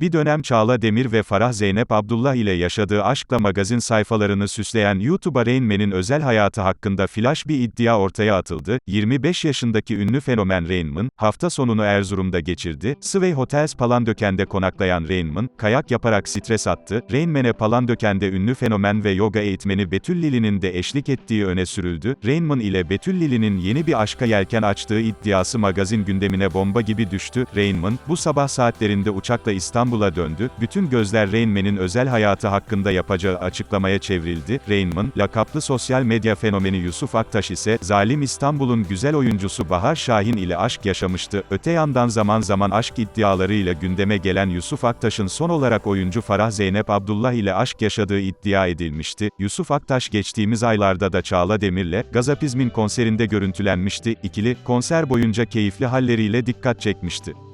Bir dönem Çağla Demir ve Farah Zeynep Abdullah ile yaşadığı aşkla magazin sayfalarını süsleyen YouTuber Rain Man'in özel hayatı hakkında flash bir iddia ortaya atıldı. 25 yaşındaki ünlü fenomen Rain Man, hafta sonunu Erzurum'da geçirdi. Sway Hotels Palandöken'de konaklayan Rain Man, kayak yaparak stres attı. Rain Man'e Palandöken'de ünlü fenomen ve yoga eğitmeni Betül Lili'nin de eşlik ettiği öne sürüldü. Rain Man ile Betül Lili'nin yeni bir aşka yelken açtığı iddiası magazin gündemine bomba gibi düştü. Rain Man, bu sabah saatlerinde uçakla İstanbul'a döndü. Bütün gözler Rain Man'in özel hayatı hakkında yapacağı açıklamaya çevrildi. Rain Man, lakaplı sosyal medya fenomeni Yusuf Aktaş ise, zalim İstanbul'un güzel oyuncusu Bahar Şahin ile aşk yaşamıştı. Öte yandan zaman zaman aşk iddialarıyla gündeme gelen Yusuf Aktaş'ın son olarak oyuncu Farah Zeynep Abdullah ile aşk yaşadığı iddia edilmişti. Yusuf Aktaş geçtiğimiz aylarda da Çağla Demir'le, Gazapizm'in konserinde görüntülenmişti. İkili, konser boyunca keyifli halleriyle dikkat çekmişti.